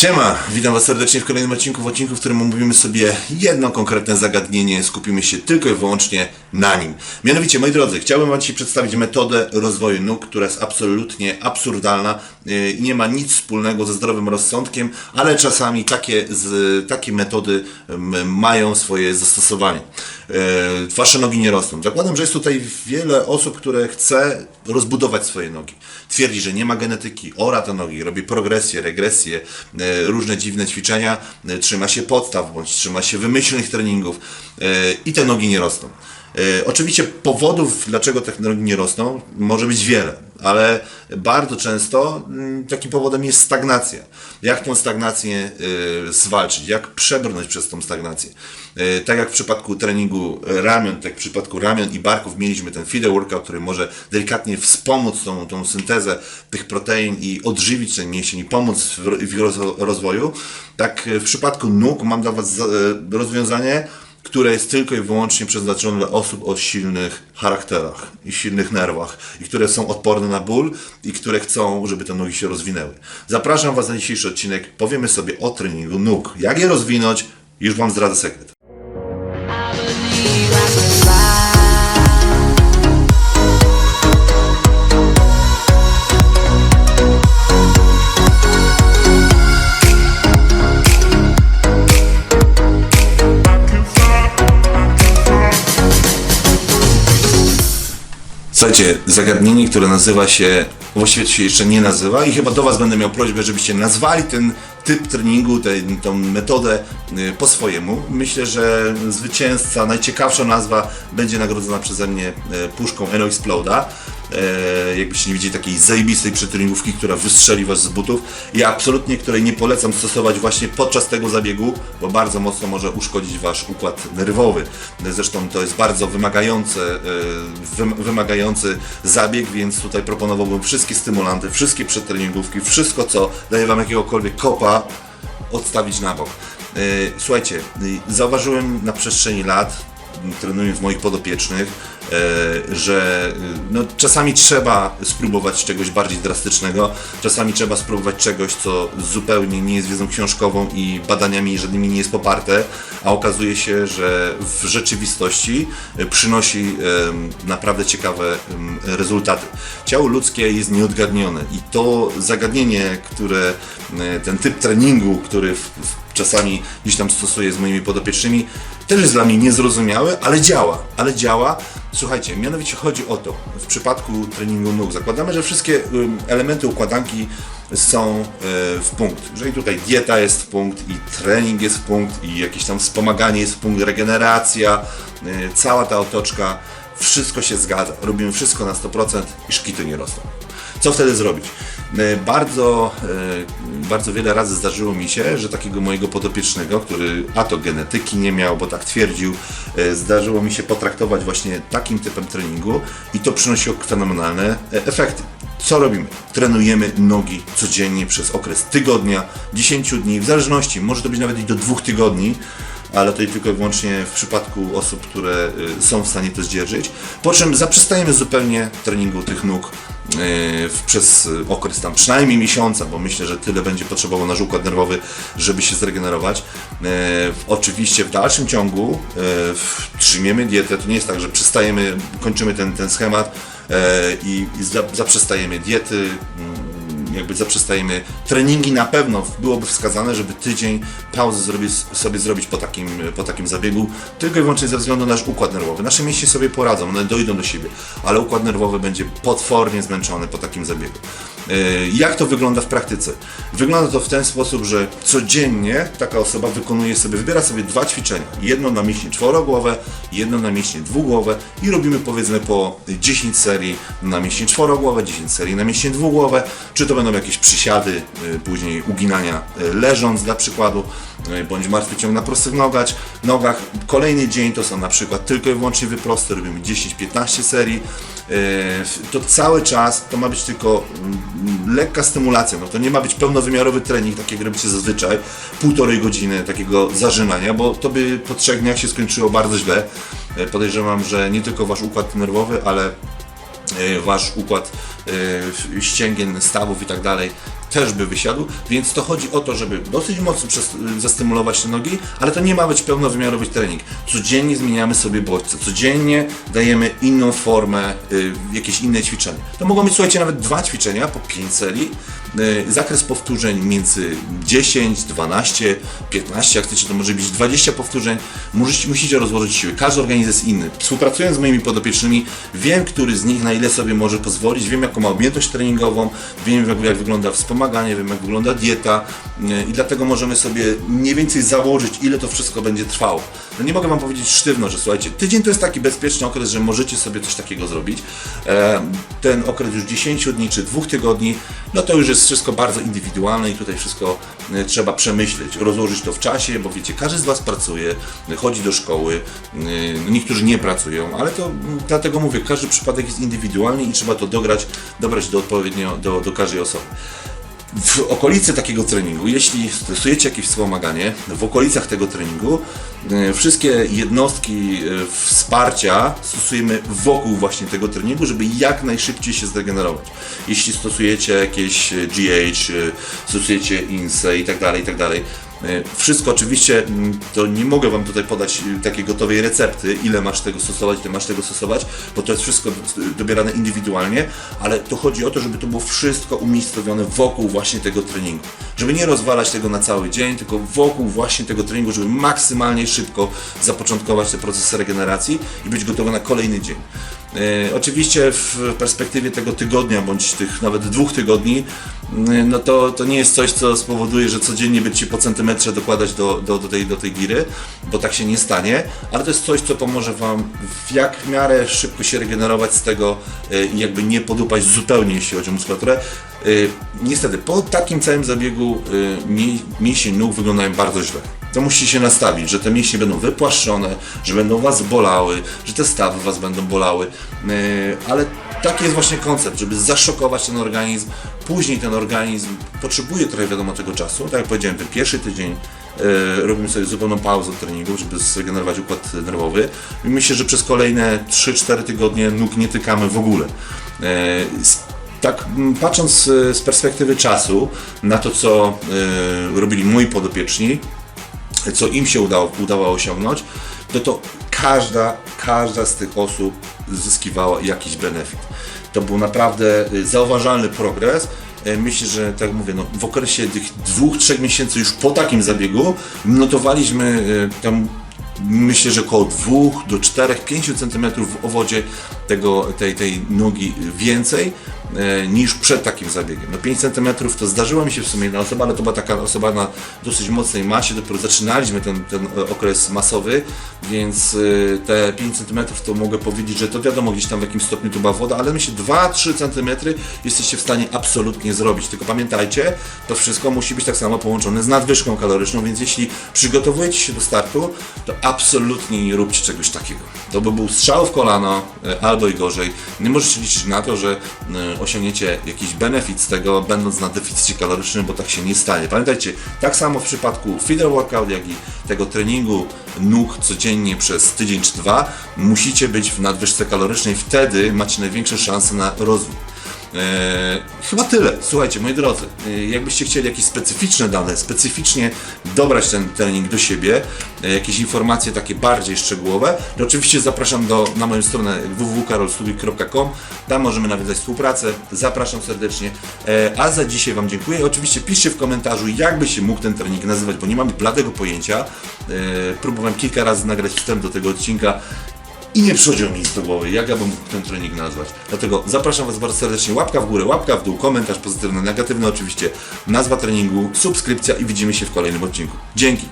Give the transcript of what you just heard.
Siema, witam Was serdecznie w kolejnym odcinku, w odcinku, w którym omówimy sobie jedno konkretne zagadnienie, skupimy się tylko i wyłącznie na nim. Mianowicie, moi drodzy, chciałbym Wam dzisiaj przedstawić metodę rozwoju nóg, która jest absolutnie absurdalna yy, i nie ma nic wspólnego ze zdrowym rozsądkiem, ale czasami takie, z, takie metody mm, mają swoje zastosowanie. Yy, Wasze nogi nie rosną. Zakładam, że jest tutaj wiele osób, które chce rozbudować swoje nogi. Twierdzi, że nie ma genetyki, ora te nogi, robi progresję, regresję, e, różne dziwne ćwiczenia, e, trzyma się podstaw bądź trzyma się wymyślnych treningów e, i te nogi nie rosną. E, Oczywiście powodów, dlaczego te nogi nie rosną, może być wiele, ale bardzo często mm, takim powodem jest stagnacja. Jak tą stagnację e, zwalczyć, jak przebrnąć przez tą stagnację. E, Tak jak w przypadku treningu ramion, tak jak w przypadku ramion i barków mieliśmy ten feeder workout, który może delikatnie wspomóc tą, tą syntezę tych protein i odżywić ten mięsień i pomóc w, w rozwoju, tak w przypadku nóg mam dla Was za- rozwiązanie, które jest tylko i wyłącznie przeznaczone dla osób o silnych charakterach i silnych nerwach i które są odporne na ból i które chcą, żeby te nogi się rozwinęły. Zapraszam Was na dzisiejszy odcinek. Powiemy sobie o treningu nóg. Jak je rozwinąć? Już Wam zdradzę sekret. Słuchajcie, zagadnienie, które nazywa się, właściwie to się jeszcze nie nazywa i chyba do Was będę miał prośbę, żebyście nazwali ten typ treningu, tę metodę y, po swojemu. Myślę, że zwycięzca, najciekawsza nazwa będzie nagrodzona przeze mnie y, puszką Eno Exploda. E, jakbyście nie widzieli takiej zajebistej przetreningówki, która wystrzeli Was z butów. Ja absolutnie, której nie polecam stosować właśnie podczas tego zabiegu, bo bardzo mocno może uszkodzić Wasz układ nerwowy. Zresztą to jest bardzo wymagające, e, wym- wymagający zabieg, więc tutaj proponowałbym wszystkie stymulanty, wszystkie przetreningówki, wszystko co daje Wam jakiegokolwiek kopa, odstawić na bok. E, Słuchajcie, y, zauważyłem na przestrzeni lat, trenując moich podopiecznych, e, że y, no, czasami trzeba spróbować czegoś bardziej drastycznego, czasami trzeba spróbować czegoś, co zupełnie nie jest wiedzą książkową i badaniami żadnymi nie jest poparte, a okazuje się, że w rzeczywistości y, przynosi naprawdę ciekawe rezultaty. Ciało ludzkie jest nieodgadnione i to zagadnienie, które e, ten typ treningu, który w czasami gdzieś tam stosuję z moimi podopiecznymi, też jest dla mnie niezrozumiały, ale działa, ale działa. Słuchajcie, mianowicie chodzi o to, w przypadku treningu nóg, zakładamy, że wszystkie elementy układanki są e, w punkt. Jeżeli tutaj dieta jest w punkt i trening jest w punkt i jakieś tam wspomaganie jest w punkt, regeneracja, e, cała ta otoczka, wszystko się zgadza. Robimy wszystko na 100% i szkity nie rosną. Co wtedy zrobić? E, Bardzo, e, bardzo wiele razy zdarzyło mi się, że takiego mojego podopiecznego, który a to genetyki nie miał, bo tak twierdził, e, zdarzyło mi się potraktować właśnie takim typem treningu i to przynosiło fenomenalne efekty. Co robimy? Trenujemy nogi codziennie przez okres tygodnia, 10 dni, w zależności, może to być nawet i do dwóch tygodni, ale to tylko i wyłącznie w przypadku osób, które są w stanie to zdzierżyć. Po czym zaprzestajemy zupełnie treningu tych nóg przez y, okres tam przynajmniej miesiąca, bo myślę, że tyle będzie potrzebował nasz układ nerwowy, żeby się zregenerować. W- Oczywiście w dalszym ciągu y, w- trzymiemy dietę, to nie jest tak, że przestajemy, kończymy ten, ten schemat i, i za- zaprzestajemy diety, jakby zaprzestajemy treningi na pewno byłoby wskazane, żeby tydzień pauzy zrobić, sobie zrobić po takim, po takim zabiegu, tylko i wyłącznie ze względu na nasz układ nerwowy. Nasze mięśnie sobie poradzą, one dojdą do siebie, ale układ nerwowy będzie potwornie zmęczony po takim zabiegu. Yy, Jak to wygląda w praktyce? Wygląda to w ten sposób, że codziennie taka osoba wykonuje sobie, wybiera sobie dwa ćwiczenia. Jedno na mięśnie czworogłowe, jedno na mięśnie dwugłowe i robimy powiedzmy po 10 serii na mięśnie czworogłowe, 10 serii na mięśnie dwugłowe, czy to będą jakieś przysiady, y, później uginania y, leżąc dla przykładu, y, bądź martwy ciąg na prostych nogach. nogach. Kolejny dzień to są na przykład tylko i wyłącznie wyprosty, robimy 10-15 serii. Y, To cały czas to ma być tylko mm, lekka stymulacja, no to nie ma być pełnowymiarowy trening, tak jak robicie zazwyczaj, półtorej godziny takiego zażynania, bo to by po trzech dniach się skończyło bardzo źle. Podejrzewam, że nie tylko wasz układ nerwowy, ale wasz układ ścięgien, stawów i tak dalej też by wysiadł, więc to chodzi o to, żeby dosyć mocno przez, zastymulować te nogi, ale to nie ma być pełnowymiarowy trening. Codziennie zmieniamy sobie bodźce, codziennie dajemy inną formę, y, jakieś inne ćwiczenia. To mogą być, słuchajcie, nawet dwa ćwiczenia po 5 serii, y, zakres powtórzeń między 10, 12, 15, jak chcecie, to może być 20 powtórzeń. Musicie, musicie rozłożyć siły. Każdy organizm jest inny. Współpracując z moimi podopiecznymi, wiem, który z nich na ile sobie może pozwolić, wiem, jaką ma objętość treningową, wiem, jak, jak wygląda wspomaganie, wiem, jak wygląda dieta y, i dlatego możemy sobie mniej więcej założyć, ile to wszystko będzie trwało. No nie mogę Wam powiedzieć sztywno, że słuchajcie, tydzień to jest taki bezpieczny okres, że możecie sobie coś takiego zrobić. E, ten okres już 10 dni czy 2 tygodni, no to już jest wszystko bardzo indywidualne i tutaj wszystko e, trzeba przemyśleć, rozłożyć to w czasie, bo wiecie, każdy z Was pracuje, chodzi do szkoły, e, niektórzy nie pracują, ale to mm, dlatego mówię, każdy przypadek jest indywidualny i trzeba to dograć, dobrać do odpowiednio do, do każdej osoby w okolicy takiego treningu, jeśli stosujecie jakieś wspomaganie, w okolicach tego treningu, e, wszystkie jednostki e, wsparcia stosujemy wokół właśnie tego treningu, żeby jak najszybciej się zregenerować. Jeśli stosujecie jakieś GH, e, stosujecie INSE i tak dalej, i tak dalej, Wszystko oczywiście, mm, to nie mogę Wam tutaj podać e, takiej gotowej recepty, ile masz tego stosować, ile masz tego stosować, bo to jest wszystko e, dobierane indywidualnie, ale to chodzi o to, żeby to było wszystko umiejscowione wokół właśnie tego treningu. Żeby nie rozwalać tego na cały dzień, tylko wokół właśnie tego treningu, żeby maksymalnie szybko zapoczątkować te procesy regeneracji i być gotowy na kolejny dzień. E, Oczywiście w perspektywie tego tygodnia, bądź tych nawet dwóch tygodni, mm, no to, to nie jest coś, co spowoduje, że codziennie będziecie po centymetrze dokładać do, do, do, tej, do tej giry, bo tak się nie stanie, ale to jest coś, co pomoże Wam w jak w miarę szybko się regenerować z tego e, i jakby nie podupaść zupełnie, jeśli chodzi o muskulaturę. E, Niestety, po takim całym zabiegu e, mię- mięśnie nóg wyglądają bardzo źle. To musicie się nastawić, że te mięśnie będą wypłaszczone, że będą Was bolały, że te stawy Was będą bolały, Yy, ale taki jest właśnie koncept, żeby zaszokować ten organizm. Później ten organizm potrzebuje trochę wiadomo tego czasu. Tak jak powiedziałem, ten pierwszy tydzień yy, robimy sobie zupełną pauzę od treningu, żeby zregenerować układ nerwowy. I myślę, że przez kolejne 3-4 tygodnie nóg nie tykamy w ogóle. S- tak patrząc z perspektywy czasu na to, co robili moi podopieczni, co im się udało, udało osiągnąć, no to każda, każda z tych osób zyskiwała jakiś benefit. To był naprawdę y, zauważalny progres. E, Myślę, że tak mówię, no, w okresie tych dwóch, trzech miesięcy już po takim zabiegu notowaliśmy y, tam myślę, że około 2 do 4, 5 cm w owodzie tego, tej, tej nogi więcej niż przed takim zabiegiem. No 5 cm to zdarzyła mi się w sumie jedna osoba, ale to była taka osoba na dosyć mocnej masie, dopiero zaczynaliśmy ten, ten e, okres masowy, więc e, te 5 cm to mogę powiedzieć, że to wiadomo gdzieś tam w jakimś stopniu to była woda, ale myślę 2-3 cm jesteście w stanie absolutnie zrobić. Tylko pamiętajcie, to wszystko musi być tak samo połączone z nadwyżką kaloryczną, więc jeśli przygotowujecie się do startu, to absolutnie nie róbcie czegoś takiego. To by był strzał w kolano, e, albo i gorzej. Nie możecie liczyć na to, że e, osiągniecie jakiś benefit z tego, będąc na deficycie kalorycznym, bo tak się nie stanie. Pamiętajcie, tak samo w przypadku feeder workout, jak i tego treningu nóg codziennie przez tydzień czy dwa, musicie być w nadwyżce kalorycznej, wtedy macie największe szanse na rozwój. Eee, chyba tyle. Słuchajcie, moi drodzy, e, jakbyście chcieli jakieś specyficzne dane, specyficznie dobrać ten trening do siebie, e, jakieś informacje takie bardziej szczegółowe, to oczywiście zapraszam do, na moją stronę www.karolstubik.com. Tam możemy nawiązać współpracę. Zapraszam serdecznie. E, a za dzisiaj Wam dziękuję. Oczywiście piszcie w komentarzu, jak by się mógł ten trening nazywać, bo nie mam bladego pojęcia. E, próbowałem kilka razy nagrać wstęp do tego odcinka i nie przychodziło mi nic do głowy, jak ja bym mógł ten trening nazwać. Dlatego zapraszam Was bardzo serdecznie, łapka w górę, łapka w dół, komentarz pozytywny, negatywny oczywiście, nazwa treningu, subskrypcja i widzimy się w kolejnym odcinku. Dzięki!